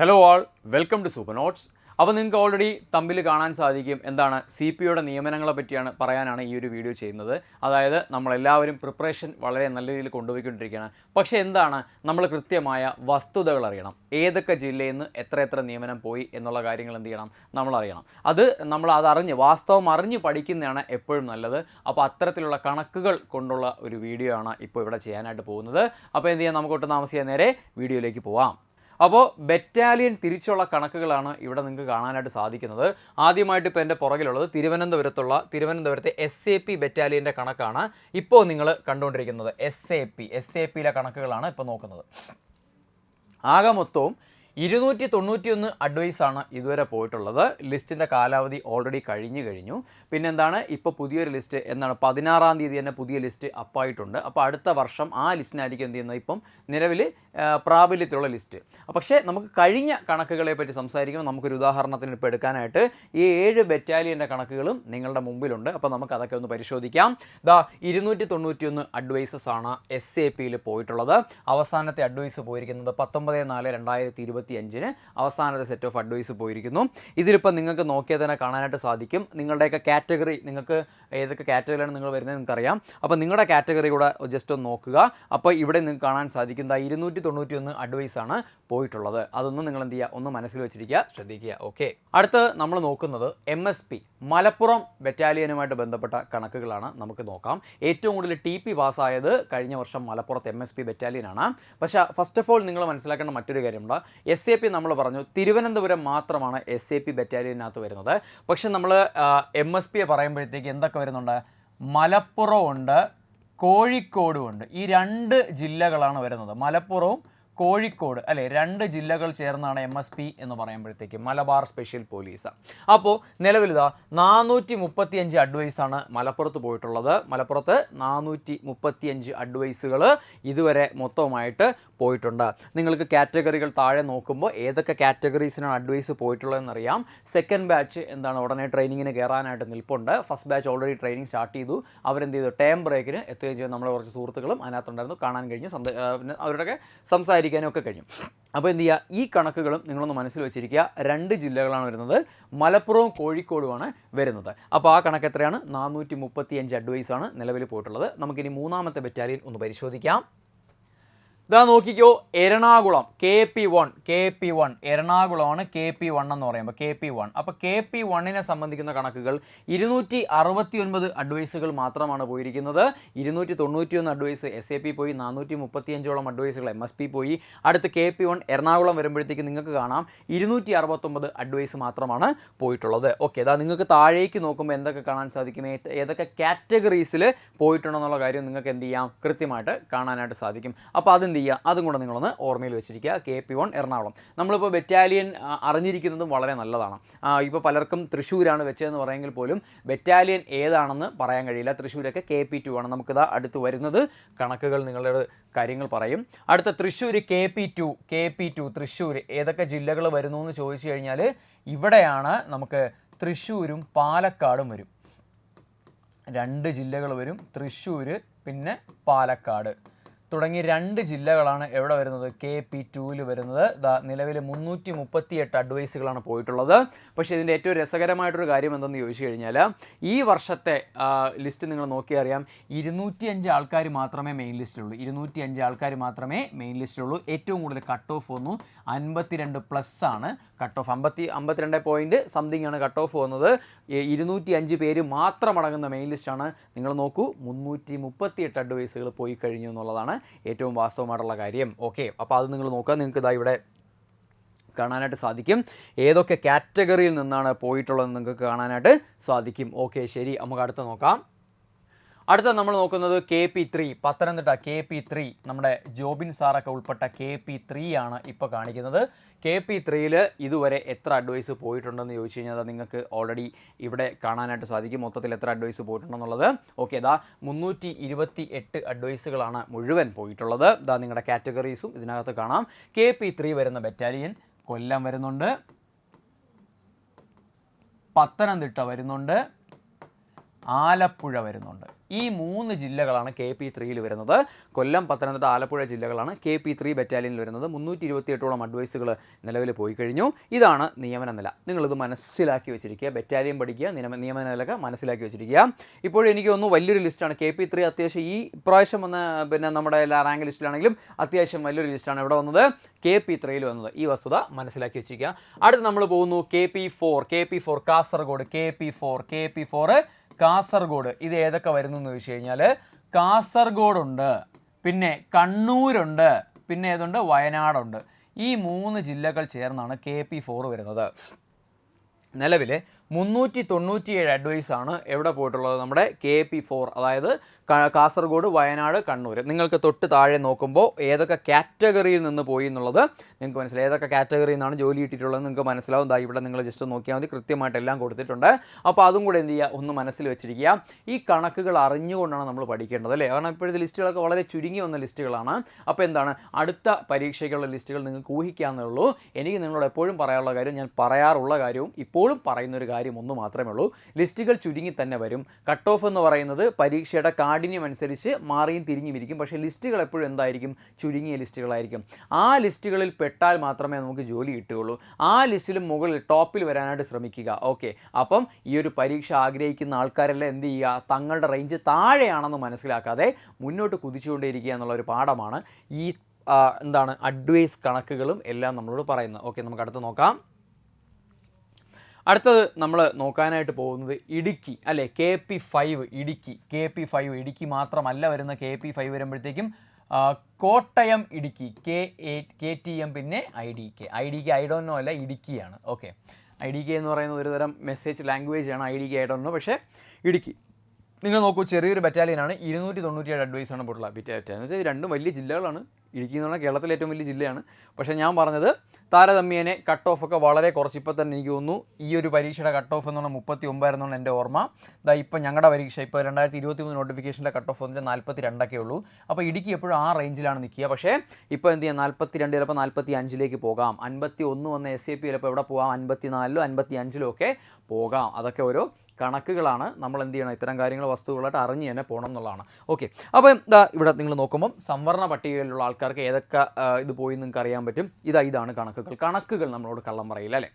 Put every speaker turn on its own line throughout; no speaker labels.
Hello all welcome to super notes അപ്പോൾ നിങ്ങൾക്ക് already തമ്മിൽ കാണാൻ സാധിക്കും എന്താണ് സി പി യുടെ നിയമനങ്ങളെ പറ്റിയാണ് പറയാനാണ് ഈ ഒരു വീഡിയോ ചെയ്യുന്നത്. അതായത് നമ്മളെല്ലാവരും പ്രിപ്പറേഷൻ വളരെ നല്ല രീതിയിൽ കൊണ്ടുപോയിക്കൊണ്ടിരിക്കുകയാണ്. പക്ഷേ എന്താണ്? നമ്മൾ കൃത്യമായ വസ്തുതകൾ അറിയണം. ഏതൊക്കെ ജില്ലയിൽ നിന്ന് എത്ര എത്ര നിയമനം പോയി എന്നുള്ള കാര്യങ്ങൾ എന്ത് ചെയ്യണം? നമ്മൾ അറിയണം. അത് നമ്മൾ അതറിഞ്ഞ് വാസ്തവം അറിഞ്ഞ് പഠിക്കുന്നതാണ് എപ്പോഴും നല്ലത്. അപ്പോൾ അത്തരത്തിലുള്ള കണക്കുകൾ കൊണ്ടുള്ള ഒരു വീഡിയോ ആണ് ഇപ്പോൾ ഇവിടെ ചെയ്യാനായിട്ട് പോകുന്നത്. അപ്പോൾ എന്ത് ചെയ്യാം? നമുക്ക് താമസിക്കാൻ നേരെ വീഡിയോയിലേക്ക് പോവാം. അപ്പോൾ ബറ്റാലിയൻ തിരിച്ചുള്ള കണക്കുകളാണ് ഇവിടെ നിങ്ങൾക്ക് കാണാനായിട്ട് സാധിക്കുന്നത്. ആദ്യമായിട്ട് ഇപ്പോൾ എന്റെ പുറകിലുള്ളത് തിരുവനന്തപുരത്തുള്ള തിരുവനന്തപുരത്തെ എസ് എ പി ബറ്റാലിയന്റെ കണക്കാണ് ഇപ്പോൾ നിങ്ങൾ കണ്ടുകൊണ്ടിരിക്കുന്നത്. S A P S A പിയിലെ കണക്കുകളാണ് ഇപ്പോൾ നോക്കുന്നത്. ആകെ മൊത്തവും ഇരുന്നൂറ്റി തൊണ്ണൂറ്റിയൊന്ന് അഡ്വൈസാണ് ഇതുവരെ പോയിട്ടുള്ളത്. ലിസ്റ്റിന്റെ കാലാവധി ഓൾറെഡി കഴിഞ്ഞു കഴിഞ്ഞു. പിന്നെന്താണ്? ഇപ്പോൾ പുതിയൊരു ലിസ്റ്റ് എന്താണ് പതിനാറാം തീയതി തന്നെ പുതിയ ലിസ്റ്റ് അപ്പായിട്ടുണ്ട് അപ്പോൾ അടുത്ത വർഷം ആ ലിസ്റ്റിനായിരിക്കും എന്ത് ചെയ്യുന്നത്? ഇപ്പം നിലവിൽ പ്രാബല്യത്തിലുള്ള ലിസ്റ്റ്. പക്ഷേ നമുക്ക് കഴിഞ്ഞ കണക്കുകളെ പറ്റി സംസാരിക്കുമ്പോൾ നമുക്കൊരു ഉദാഹരണത്തിന് ഇപ്പോൾ എടുക്കാനായിട്ട് ഈ ഏഴ് ബറ്റാലിയന്റെ കണക്കുകളും നിങ്ങളുടെ മുമ്പിലുണ്ട്. അപ്പോൾ നമുക്ക് അതൊക്കെ ഒന്ന് പരിശോധിക്കാം. ദാ ഇരുന്നൂറ്റി തൊണ്ണൂറ്റിയൊന്ന് അഡ്വൈസസ് ആണ് എസ് എ പിയിൽ പോയിട്ടുള്ളത്. അവസാനത്തെ അഡ്വൈസ് പോയിരിക്കുന്നത് പത്തൊമ്പത് നാല് രണ്ടായിരത്തി ഇരുപത്തി അഞ്ചിന് അവസാനത്തെ സെറ്റ് ഓഫ് അഡ്വൈസ് പോയിരിക്കുന്നു. ഇതിലിപ്പോൾ നിങ്ങൾക്ക് നോക്കിയാൽ തന്നെ കാണാനായിട്ട് സാധിക്കും. നിങ്ങളുടെയൊക്കെ കാറ്റഗറി നിങ്ങൾക്ക് ഏതൊക്കെ കാറ്റഗറിയാണ് നിങ്ങൾ വരുന്നത് നിങ്ങൾക്കറിയാം. അപ്പോൾ നിങ്ങളുടെ കാറ്റഗറി കൂടെ ജസ്റ്റ് ഒന്ന് നോക്കുക. അപ്പോൾ ഇവിടെ നിങ്ങൾക്ക് കാണാൻ സാധിക്കുന്ന ഇരുന്നൂറ്റി തൊണ്ണൂറ്റി ഒന്ന് അഡ്വൈസാണ് പോയിട്ടുള്ളത്. അതൊന്നും നിങ്ങൾ എന്ത് ചെയ്യുക ഒന്ന് മനസ്സിൽ വെച്ചിരിക്കുക ശ്രദ്ധിക്കുക. ഓക്കെ അടുത്ത് നമ്മൾ നോക്കുന്നത് എം എസ് പി മലപ്പുറം ബറ്റാലിയനുമായിട്ട് ബന്ധപ്പെട്ട കണക്കുകളാണ് നമുക്ക് നോക്കാം. ഏറ്റവും കൂടുതൽ ടി പി പാസ്സായത് കഴിഞ്ഞ വർഷം മലപ്പുറത്ത് എം എസ് പി ബറ്റാലിയനാണ് പക്ഷേ ഫസ്റ്റ് ഓഫ് ഓൾ നിങ്ങൾ മനസ്സിലാക്കേണ്ട മറ്റൊരു കാര്യമുണ്ട്. എസ് എ പി നമ്മൾ പറഞ്ഞു തിരുവനന്തപുരം മാത്രമാണ് എസ് എ പി ബറ്റാലിയനകത്ത് വരുന്നത്. പക്ഷെ നമ്മൾ എം എസ് പിയെ പറയുമ്പോഴത്തേക്ക് എന്തൊക്കെ വരുന്നുണ്ട്? മലപ്പുറം ഉണ്ട് കോഴിക്കോടും ഉണ്ട് ഈ രണ്ട് ജില്ലകളാണ് വരുന്നത്. മലപ്പുറവും കോഴിക്കോട് അല്ലെ രണ്ട് ജില്ലകൾ ചേർന്നാണ് എം എസ് പി എന്ന് പറയുമ്പോഴത്തേക്ക് മലബാർ സ്പെഷ്യൽ പോലീസ് അപ്പോൾ നിലവിലിതാ നാനൂറ്റി മുപ്പത്തിയഞ്ച് അഡ്വൈസാണ് മലപ്പുറത്ത് പോയിട്ടുള്ളത്. മലപ്പുറത്ത് നാനൂറ്റി മുപ്പത്തിയഞ്ച് അഡ്വൈസുകൾ ഇതുവരെ മൊത്തമായിട്ട് പോയിട്ടുണ്ട്. നിങ്ങൾക്ക് കാറ്റഗറികൾ താഴെ നോക്കുമ്പോൾ ഏതൊക്കെ കാറ്റഗറീസിനാണ് അഡ്വൈസ് പോയിട്ടുള്ളതെന്നറിയാം. സെക്കൻഡ് ബാച്ച് എന്താണ് ഉടനെ ട്രെയിനിങ്ങിന് കയറാനായിട്ട് നിൽപ്പുണ്ട്. First batch already training start ചെയ്തു. അവരെന്ത് ചെയ്തു ടേം ബ്രേക്കിന് എത്തുകയും ചെയ്തു. നമ്മളെ കുറച്ച് സുഹൃത്തുക്കളും അതിനകത്തുണ്ടായിരുന്നു. കാണാൻ കഴിഞ്ഞു. സംത- അവരുടെ പിന്നെ അവരുടെയൊക്കെ സംസാരിക്കാനും ഒക്കെ കഴിയും അപ്പോൾ എന്ത് ചെയ്യുക ഈ കണക്കുകളും നിങ്ങളൊന്ന് മനസ്സിൽ വെച്ചിരിക്കുക. രണ്ട് ജില്ലകളാണ് വരുന്നത്. മലപ്പുറവും കോഴിക്കോടുമാണ് വരുന്നത്. അപ്പോൾ ആ കണക്ക് എത്രയാണ്? നാനൂറ്റി മുപ്പത്തി അഞ്ച് അഡ്വൈസാണ് നിലവിൽ പോയിട്ടുള്ളത്. നമുക്കിനി മൂന്നാമത്തെ ബറ്റാലിയൻ ഒന്ന് പരിശോധിക്കാം. ഇതാ നോക്കിക്കോ Ernakulam K P one K P one എറണാകുളമാണ് K P one എന്ന് പറയുമ്പോൾ കെ പി വൺ അപ്പോൾ കെ പി വണ്ണിനെ സംബന്ധിക്കുന്ന കണക്കുകൾ ഇരുന്നൂറ്റി അറുപത്തി ഒൻപത് അഡ്വൈസുകൾ മാത്രമാണ് പോയിരിക്കുന്നത്. ഇരുന്നൂറ്റി തൊണ്ണൂറ്റി ഒന്ന് അഡ്വൈസ് എസ് എ പി പോയി നാനൂറ്റി മുപ്പത്തിയഞ്ചോളം അഡ്വൈസുകൾ എം എസ് പി പോയി. അടുത്ത് കെ പി വൺ എറണാകുളം വരുമ്പോഴത്തേക്ക് നിങ്ങൾക്ക് കാണാം ഇരുന്നൂറ്റി അറുപത്തൊമ്പത് അഡ്വൈസ് മാത്രമാണ് പോയിട്ടുള്ളത്. ഓക്കെ അതാ നിങ്ങൾക്ക് താഴേക്ക് നോക്കുമ്പോൾ എന്തൊക്കെ കാണാൻ സാധിക്കും? ഏത്- ഏതൊക്കെ കാറ്റഗറീസിൽ പോയിട്ടുണ്ടെന്നുള്ള കാര്യം നിങ്ങൾക്ക് എന്ത് ചെയ്യാം? കൃത്യമായിട്ട് കാണാനായിട്ട് സാധിക്കും. അപ്പോൾ അതെന്ത് ചെയ്യുക അതും കൂടെ നിങ്ങളൊന്ന് ഓർമ്മയിൽ വെച്ചിരിക്കുക. K P one Ernakulam. നമ്മളിപ്പോൾ ബറ്റാലിയൻ അറിഞ്ഞിരിക്കുന്നതും വളരെ നല്ലതാണ്. ഇപ്പോൾ പലർക്കും തൃശ്ശൂരാണ് വെച്ചതെന്ന് പറയുമെങ്കിൽ പോലും ബറ്റാലിയൻ ഏതാണെന്ന് പറയാൻ കഴിയില്ല. തൃശ്ശൂരൊക്കെ കെ പി ടു ആണ്. നമുക്കിതാ അടുത്ത് വരുന്നത്. കണക്കുകൾ നിങ്ങളുടെ കാര്യങ്ങൾ പറയും. അടുത്ത Thrissur K P two K P two Thrissur ഏതൊക്കെ ജില്ലകൾ വരുന്നു എന്ന് ചോദിച്ചു കഴിഞ്ഞാൽ ഇവിടെയാണ് നമുക്ക് തൃശ്ശൂരും പാലക്കാടും വരും. രണ്ട് ജില്ലകൾ വരും. തൃശ്ശൂർ പിന്നെ പാലക്കാട്. തുടങ്ങി രണ്ട് ജില്ലകളാണ് എവിടെ വരുന്നത്? കെ പി ടുവിൽ വരുന്നത്. നിലവിൽ മുന്നൂറ്റി മുപ്പത്തി എട്ട് അഡ്വൈസുകളാണ് പോയിട്ടുള്ളത്. പക്ഷേ ഇതിന്റെ ഏറ്റവും രസകരമായിട്ടൊരു കാര്യം എന്തെന്ന് ചോദിച്ചു കഴിഞ്ഞാൽ ഈ വർഷത്തെ ലിസ്റ്റ് നിങ്ങൾ നോക്കിയറിയാം ഇരുന്നൂറ്റി അഞ്ച് ആൾക്കാർ മാത്രമേ മെയിൻ ലിസ്റ്റിലുള്ളൂ. ഇരുന്നൂറ്റി അഞ്ച് ആൾക്കാർ മാത്രമേ മെയിൻ ലിസ്റ്റിലുള്ളൂ. ഏറ്റവും കൂടുതൽ കട്ട് ഓഫ് വന്നു. അൻപത്തിരണ്ട് പ്ലസ് ആണ് കട്ട് ഓഫ് അമ്പത്തി അമ്പത്തിരണ്ട് പോയിന്റ് സംതിങ് ആണ് കട്ട് ഓഫ് വന്നത്. ഇരുന്നൂറ്റി അഞ്ച് പേര് മാത്രം അടങ്ങുന്ന മെയിൻ ലിസ്റ്റാണ്. നിങ്ങൾ നോക്കൂ മുന്നൂറ്റി മുപ്പത്തി എട്ട് അഡ്വൈസുകൾ പോയി കഴിഞ്ഞു എന്നുള്ളതാണ്. ഏറ്റവും വാസ്തവമായിട്ടുള്ള കാര്യം. ഓക്കെ അപ്പോൾ അത് നിങ്ങൾ നോക്കുക. നിങ്ങൾക്ക് ഇതാ ഇവിടെ കാണാനായിട്ട് സാധിക്കും. ഏതൊക്കെ കാറ്റഗറിയിൽ നിന്നാണ് പോയിട്ടുള്ളത് നിങ്ങൾക്ക് കാണാനായിട്ട് സാധിക്കും. ഓക്കെ ശരി. നമുക്ക് അടുത്ത നോക്കാം. അടുത്ത നമ്മൾ നോക്കുന്നത് K P three Pathanamthitta K P three നമ്മുടെ ജോബിൻ സാറൊക്കെ ഉൾപ്പെട്ട കെ പി ത്രീ ആണ് ഇപ്പോൾ കാണിക്കുന്നത്. കെ പി ത്രീയിൽ ഇതുവരെ എത്ര അഡ്വൈസ് പോയിട്ടുണ്ടെന്ന് ചോദിച്ചു കഴിഞ്ഞാൽ നിങ്ങൾക്ക് ഓൾറെഡി ഇവിടെ കാണാനായിട്ട് സാധിക്കും. മൊത്തത്തിൽ എത്ര അഡ്വൈസ് പോയിട്ടുണ്ടെന്നുള്ളത്. ഓക്കെ ഇതാ മുന്നൂറ്റി ഇരുപത്തി എട്ട് അഡ്വൈസുകളാണ് മുഴുവൻ പോയിട്ടുള്ളത്. ഇതാ നിങ്ങളുടെ കാറ്റഗറീസും ഇതിനകത്ത് കാണാം. കെ പി ത്രീ വരുന്ന ബറ്റാലിയൻ കൊല്ലം വരുന്നുണ്ട്. പത്തനംതിട്ട വരുന്നുണ്ട്. ആലപ്പുഴ വരുന്നുണ്ട്. ഈ മൂന്ന് ജില്ലകളാണ് കെ പി ത്രീയിൽ വരുന്നത്. കൊല്ലം പത്തനംതിട്ട ആലപ്പുഴ ജില്ലകളാണ് കെ പി ത്രീ ബറ്റാലിയനിൽ വരുന്നത്. മുന്നൂറ്റി ഇരുപത്തിയെട്ടോളം അഡ്വൈസുകൾ നിലവിൽ പോയി കഴിഞ്ഞു. ഇതാണ് നിയമന നില. നിങ്ങളിത് മനസ്സിലാക്കി വെച്ചിരിക്കുക. ബറ്റാലിയൻ പഠിക്കുക നിയമ നിയമന നിലയ്ക്ക് മനസ്സിലാക്കി വെച്ചിരിക്കുക. ഇപ്പോഴും എനിക്ക് ഒന്ന് വലിയൊരു ലിസ്റ്റാണ് കെ പി ത്രീ അത്യാവശ്യം ഈ പ്രാവശ്യം വന്ന പിന്നെ നമ്മുടെ റാങ്ക് ലിസ്റ്റിലാണെങ്കിലും അത്യാവശ്യം വലിയൊരു ലിസ്റ്റാണ് ഇവിടെ വന്നത്. കെ പി ത്രീയിൽ വന്നത്. ഈ വസ്തുത മനസ്സിലാക്കി വെച്ചിരിക്കുക. അടുത്ത് നമ്മൾ പോകുന്നു K P four K P four Kasaragod K P four K P four Kasaragod. ഇത് ഏതൊക്കെ വരുന്നു എന്ന് ചോദിച്ചു കഴിഞ്ഞാൽ കാസർഗോഡുണ്ട് പിന്നെ കണ്ണൂരുണ്ട് പിന്നെ ഏതുണ്ട്? വയനാടുണ്ട്. ഈ മൂന്ന് ജില്ലകൾ ചേർന്നാണ് കെ പി ഫോർ വരുന്നത്. നിലവിൽ മുന്നൂറ്റി തൊണ്ണൂറ്റിയേഴ് അഡ്വൈസാണ് എവിടെ പോയിട്ടുള്ളത് നമ്മുടെ കെ പി ഫോർ അതായത് കാസർഗോഡ് വയനാട് കണ്ണൂർ നിങ്ങൾക്ക് തൊട്ട് താഴെ നോക്കുമ്പോൾ ഏതൊക്കെ കാറ്റഗറിയിൽ നിന്ന് പോയി എന്നുള്ളത് നിങ്ങൾക്ക് മനസ്സിലായി. ഏതൊക്കെ കാറ്റഗറിയിൽ നിന്നാണ് ജോലി കിട്ടിയിട്ടുള്ളത് നിങ്ങൾക്ക് മനസ്സിലാവും. ദാ ഇവിടെ നിങ്ങൾ ജസ്റ്റ് നോക്കിയാൽ മതി. കൃത്യമായിട്ട് എല്ലാം കൊടുത്തിട്ടുണ്ട്. അപ്പോൾ അതും കൂടെ എന്ത് ചെയ്യുക? ഒന്ന് മനസ്സിൽ വെച്ചിരിക്കുക. ഈ കണക്കുകൾ അറിഞ്ഞുകൊണ്ടാണ് നമ്മൾ പഠിക്കേണ്ടത് അല്ലേ? കാരണം ഇപ്പോഴത്തെ ലിസ്റ്റുകളൊക്കെ വളരെ ചുരുങ്ങി വന്ന ലിസ്റ്റുകളാണ്. അപ്പോൾ എന്താണ്? അടുത്ത പരീക്ഷയ്ക്കുള്ള ലിസ്റ്റുകൾ നിങ്ങൾക്ക് ഊഹിക്കാവുന്നേ ഉള്ളൂ. എനിക്ക് നിങ്ങളോട് എപ്പോഴും പറയാനുള്ള കാര്യം ഞാൻ പറയാറുള്ള കാര്യവും ഇപ്പോഴും പറയുന്ന ഒരു കാര്യം ഒന്ന് മാത്രമേ ഉള്ളൂ. ലിസ്റ്റുകൾ ചുരുങ്ങി തന്നെ വരും. കട്ട് ഓഫ് എന്ന് പറയുന്നത് പരീക്ഷയുടെ കാഠിന്യം അനുസരിച്ച് മാറിയും തിരിഞ്ഞും ഇരിക്കും. പക്ഷേ ലിസ്റ്റുകൾ എപ്പോഴും എന്തായിരിക്കും? ചുരുങ്ങിയ ലിസ്റ്റുകളായിരിക്കും. ആ ലിസ്റ്റുകളിൽ പെട്ടാൽ മാത്രമേ നമുക്ക് ജോലി കിട്ടുകയുള്ളൂ. ആ ലിസ്റ്റിലും മുകളിൽ ടോപ്പിൽ വരാനായിട്ട് ശ്രമിക്കുക. ഓക്കെ. അപ്പം ഈ ഒരു പരീക്ഷ ആഗ്രഹിക്കുന്ന ആൾക്കാരെല്ലാം എന്ത് ചെയ്യുക? തങ്ങളുടെ റേഞ്ച് താഴെയാണെന്ന് മനസ്സിലാക്കാതെ മുന്നോട്ട് കുതിച്ചുകൊണ്ടേയിരിക്കുക എന്നുള്ള ഒരു പാഠമാണ് ഈ എന്താണ് അഡ്വൈസ് കണക്കുകളും എല്ലാം നമ്മളോട് പറയുന്നത്. ഓക്കെ നമുക്ക് അടുത്ത് നോക്കാം. അടുത്തത് നമ്മൾ നോക്കാനായിട്ട് പോകുന്നത് ഇടുക്കി അല്ലേ? K P five Idukki. K P five Idukki മാത്രമല്ല വരുന്ന കെ പി ഫൈവ് വരുമ്പോഴത്തേക്കും Kottayam Idukki K A K T M പിന്നെ I D K. I D K I don't know അല്ല ഇടുക്കിയാണ്. ഓക്കെ. ഐ ഡി കെ എന്ന് പറയുന്നത് ഒരുതരം message language ആണ് I D K I don't know. പക്ഷേ ഇടുക്കി. നിങ്ങൾ നോക്കൂ ചെറിയൊരു ബറ്റാലിയനാണ് ഇരുന്നൂറ്റി തൊണ്ണൂറ്റിയേഴ് അഡ്വൈസാണ് പോയിട്ടുള്ള ബറ്റാലിയൻ എന്ന് വെച്ചാൽ രണ്ടും വലിയ ജില്ലകളാണ്. ഇടുക്കി എന്ന് പറഞ്ഞാൽ കേരളത്തിലെ ഏറ്റവും വലിയ ജില്ലയാണ്. പക്ഷേ ഞാൻ പറഞ്ഞത് താരതമ്യേനെ കട്ട് ഓഫ് ഒക്കെ വളരെ കുറച്ച്. ഇപ്പോൾ തന്നെ എനിക്ക് തോന്നുന്നു ഈ ഒരു പരീക്ഷയുടെ കട്ട് ഓഫ് എന്ന് പറഞ്ഞാൽ മുപ്പത്തി ഒമ്പതായിരുന്നാണ് എന്റെ ഓർമ്മ. ഇതാ ഇപ്പം ഞങ്ങളുടെ പരീക്ഷ ഇപ്പോൾ രണ്ടായിരത്തി ഇരുപത്തി മൂന്ന് നോട്ടിഫിക്കേഷന്റെ കട്ട് ഓഫ് വന്നിട്ട് നാൽപ്പത്തി രണ്ടൊക്കെ ഉള്ളൂ. അപ്പോൾ ഇടുക്കി എപ്പോഴും ആ റേഞ്ചിലാണ് നിൽക്കുക. പക്ഷേ ഇപ്പോൾ എന്ത് ചെയ്യാം? നാൽപ്പത്തി രണ്ട് ചിലപ്പോൾ നാൽപ്പത്തി അഞ്ചിലേക്ക് പോകാം. അൻപത്തി ഒന്ന് വന്ന എസ് എ പി ചിലപ്പോൾ എവിടെ പോകാം അൻപത്തി നാലിലോ അൻപത്തി അഞ്ചിലോ ഒക്കെ പോകാം. അതൊക്കെ ഓരോ കണക്കുകളാണ്. നമ്മൾ എന്ത് ചെയ്യണം? ഇത്തരം കാര്യങ്ങൾ വസ്തുക്കളായിട്ട് അറിഞ്ഞ് തന്നെ പോകണം എന്നുള്ളതാണ്. ഓക്കെ. അപ്പോൾ ഇതാ ഇവിടെ നിങ്ങൾ നോക്കുമ്പം സംവരണ പട്ടികയിലുള്ള ആൾക്കാർക്ക് ഏതൊക്കെ ഇത് പോയി നിങ്ങൾക്ക് അറിയാൻ പറ്റും. ഇതാ ഇതാണ് കണക്കുകൾ കണക്കുകൾ നമ്മളോട് കള്ളം പറയില്ല അല്ലേ?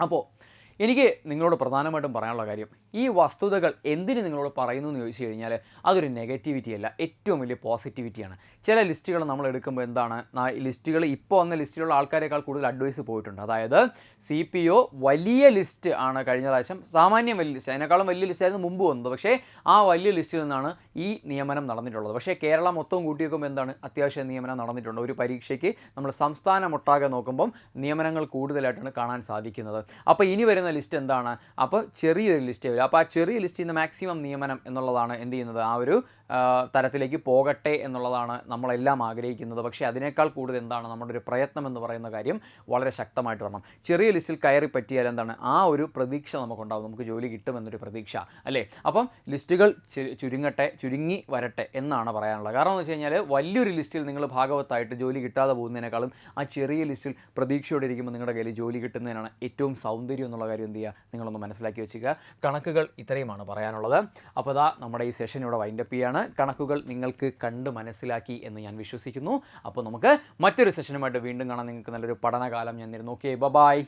അപ്പോൾ എനിക്ക് നിങ്ങളോട് പ്രധാനമായിട്ടും പറയാനുള്ള കാര്യം ഈ വസ്തുതകൾ എന്തിന് നിങ്ങളോട് പറയുന്നു എന്ന് ചോദിച്ചു കഴിഞ്ഞാൽ അതൊരു നെഗറ്റിവിറ്റി അല്ല ഏറ്റവും വലിയ പോസിറ്റിവിറ്റിയാണ്. ചില ലിസ്റ്റുകൾ നമ്മൾ എടുക്കുമ്പോൾ എന്താണ് ലിസ്റ്റുകൾ ഇപ്പോൾ വന്ന ലിസ്റ്റിലുള്ള ആൾക്കാരെക്കാൾ കൂടുതൽ അഡ്വൈസ് പോയിട്ടുണ്ട്. അതായത് സി പി ഒ വലിയ ലിസ്റ്റ് ആണ് കഴിഞ്ഞ പ്രാവശ്യം സാമാന്യം വലിയ ലിസ്റ്റ് അതിനേക്കാളും വലിയ ലിസ്റ്റ് ആയിരുന്നു മുമ്പ് വന്നത്. പക്ഷേ ആ വലിയ ലിസ്റ്റിൽ നിന്നാണ് ഈ നിയമനം നടന്നിട്ടുള്ളത്. പക്ഷേ കേരളം മൊത്തം കൂട്ടി വെക്കുമ്പോൾ എന്താണ് അത്യാവശ്യം നിയമനം നടന്നിട്ടുണ്ട്. ഒരു പരീക്ഷയ്ക്ക് നമ്മൾ സംസ്ഥാനമൊട്ടാകെ നോക്കുമ്പം നിയമനങ്ങൾ കൂടുതലായിട്ടാണ് കാണാൻ സാധിക്കുന്നത്. അപ്പോൾ ഇനി വരുന്ന ലിസ്റ്റ് എന്താണ്? അപ്പോൾ ചെറിയൊരു ലിസ്റ്റ് വരും. അപ്പോൾ ആ ചെറിയ ലിസ്റ്റിൽ നിന്ന് മാക്സിമം നിയമനം എന്നുള്ളതാണ് എന്ത് ചെയ്യുന്നത്? ആ ഒരു തരത്തിലേക്ക് പോകട്ടെ എന്നുള്ളതാണ് നമ്മളെല്ലാം ആഗ്രഹിക്കുന്നത്. പക്ഷേ അതിനേക്കാൾ കൂടുതൽ എന്താണ് നമ്മുടെ ഒരു പ്രയത്നം എന്ന് പറയുന്ന കാര്യം വളരെ ശക്തമായിട്ട് വരണം. ചെറിയ ലിസ്റ്റിൽ കയറി പറ്റിയാൽ എന്താണ്? ആ ഒരു പ്രതീക്ഷ നമുക്കുണ്ടാവും. നമുക്ക് ജോലി കിട്ടുമെന്നൊരു പ്രതീക്ഷ അല്ലേ? അപ്പം ലിസ്റ്റുകൾ ചുരുങ്ങട്ടെ ചുരുങ്ങി വരട്ടെ എന്നാണ് പറയാനുള്ളത്. കാരണം എന്ന് വെച്ച് കഴിഞ്ഞാൽ വലിയൊരു ലിസ്റ്റിൽ നിങ്ങൾ ഭാഗവത്തായിട്ട് ജോലി കിട്ടാതെ പോകുന്നതിനേക്കാളും ആ ചെറിയ ലിസ്റ്റിൽ പ്രതീക്ഷയോടെ ഇരിക്കുമ്പോൾ നിങ്ങളുടെ കയ്യിൽ ജോലി കിട്ടുന്നതിനാണ് ഏറ്റവും സൗന്ദര്യം എന്നുള്ള കാര്യം എന്ത് ചെയ്യുക? നിങ്ങളൊന്ന് മനസ്സിലാക്കി വെച്ചിരിക്കുക. കണക്കുകൾ ഇത്രയുമാണ് പറയാനുള്ളത്. അപ്പോൾ അതാ നമ്മുടെ ഈ സെഷൻ ഇവിടെ വൈൻഡപ്പ് ചെയ്യാണ്. കണക്കുകൾ നിങ്ങൾക്ക് കണ്ട് മനസ്സിലാക്കി എന്ന് ഞാൻ വിശ്വസിക്കുന്നു. അപ്പോൾ നമുക്ക് മറ്റൊരു സെഷനുമായിട്ട് വീണ്ടും കാണാൻ നിങ്ങൾക്ക് നല്ലൊരു പഠനകാലം ഞാൻ തരുന്നു. Okay bye